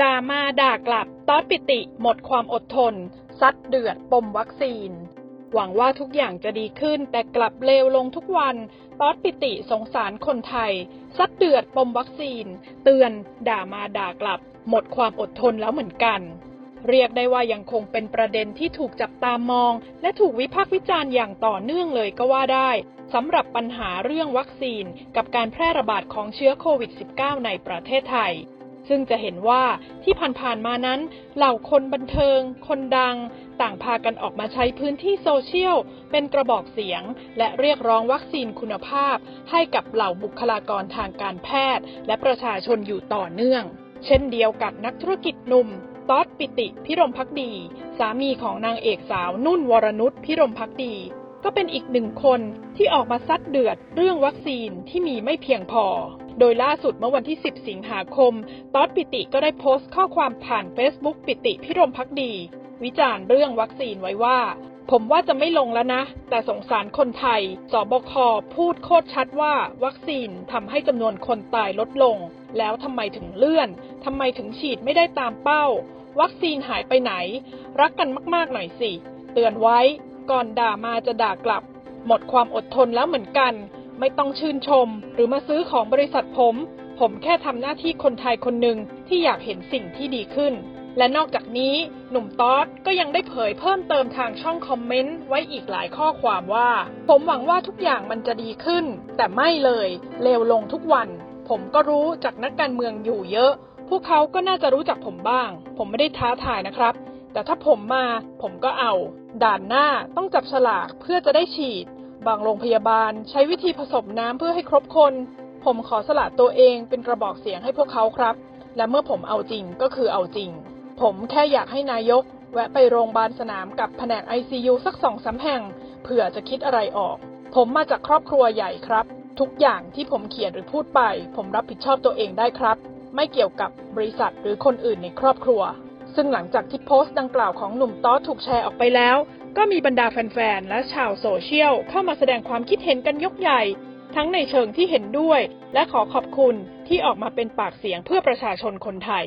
ด่ามาด่ากลับตอดปิติหมดความอดทน ซัดเดือดปมวัคซีน หวังว่าทุกอย่างจะดีขึ้นแต่กลับเลวลงทุกวันตอดปิติสงสารคนไทย ซัดเดือดปมวัคซีน เตือน ด่ามาด่ากลับ หมดความอดทนแล้วเหมือนกัน เรียกได้ว่ายังคงเป็นประเด็นที่ถูกจับตามอง และถูกวิพากษ์วิจารณ์อย่างต่อเนื่องเลยก็ว่าได้สำหรับปัญหาเรื่องวัคซีน กับการแพร่ระบาดของเชื้อโควิด -19 ในประเทศไทย ซึ่งจะเห็นว่าที่ผ่านๆมานั้น เหล่าคนบันเทิง คนดัง ต่างพากันออกมาใช้พื้นที่โซเชียล เป็นกระบอกเสียง และเรียกร้องวัคซีนคุณภาพ ให้กับเหล่าบุคลากรทางการแพทย์ และประชาชนอยู่ต่อเนื่อง เช่นเดียวกับนักธุรกิจหนุ่มต๊อดปิติพิรมพักดี สามีของนางเอกสาวนุ่นวรนุชพิรมพักดี ก็เป็นอีกหนึ่งคนที่ออกมาซัดเดือดเรื่องวัคซีนที่มีไม่เพียงพอ โดยล่าสุดเมื่อวันที่ 10 สิงหาคม ตอดปิติก็ได้โพสต์ข้อความผ่าน Facebook ปิติพิรมพักดี วิจารณ์เรื่องวัคซีนไว้ว่า ผมว่าจะไม่ลงแล้วนะ แต่สงสารคนไทย สบคพูดโคตรชัดว่าวัคซีนทำให้จำนวนคนตายลดลง แล้วทำไมถึงเลื่อนทำไมถึงฉีดไม่ได้ตามเป้า วัคซีนหายไปไหน รักกันมากๆหน่อยสิ เตือนไว้ ก่อนด่ามาจะด่ากลับ หมดความอดทนแล้วเหมือนกัน ไม่ต้องชื่นชม หรือมาซื้อของบริษัทผม ผมแค่ทำหน้าที่คนไทยคนหนึ่งที่อยากเห็นสิ่งที่ดีขึ้น และนอกจากนี้ หนุ่มต๊อดก็ยังได้เผยเพิ่มเติมทางช่องคอมเมนต์ไว้อีกหลายข้อความว่า ผมหวังว่าทุกอย่างมันจะดีขึ้น แต่ไม่เลย เลวลงทุกวัน ผมก็รู้จากนักการเมืองอยู่เยอะ พวกเขาก็น่าจะรู้จักผมบ้าง ผมไม่ได้ท้าทายนะครับ แต่ถ้าผมมา ผมก็เอา ด่านหน้าต้องจับฉลากเพื่อจะได้ฉีด บางโรงพยาบาลใช้วิธีผสมน้ำเพื่อให้ครบคน ผมขอสละตัวเองเป็นกระบอกเสียงให้พวกเขาครับ และเมื่อผมเอาจริงก็คือเอาจริง ผมแค่อยากให้นายก แวะไปโรงพยาบาลสนามกับแผนก ICU สักสองสามแห่งเผื่อจะคิดอะไรออก ผมมาจากครอบครัวใหญ่ครับ ทุกอย่างที่ผมเขียนหรือพูดไป ผมรับผิดชอบตัวเองได้ครับ ไม่เกี่ยวกับบริษัทหรือคนอื่นในครอบครัว ซึ่งหลังจากที่โพสต์ดังกล่าวของหนุ่มต๊อดถูกแชร์ออกไปแล้ว ก็มีบรรดาแฟนๆ และชาวโซเชียลเข้ามาแสดงความคิดเห็นกันยกใหญ่ ทั้งในเชิงที่เห็นด้วย และขอขอบคุณที่ออกมาเป็นปากเสียงเพื่อประชาชนคนไทย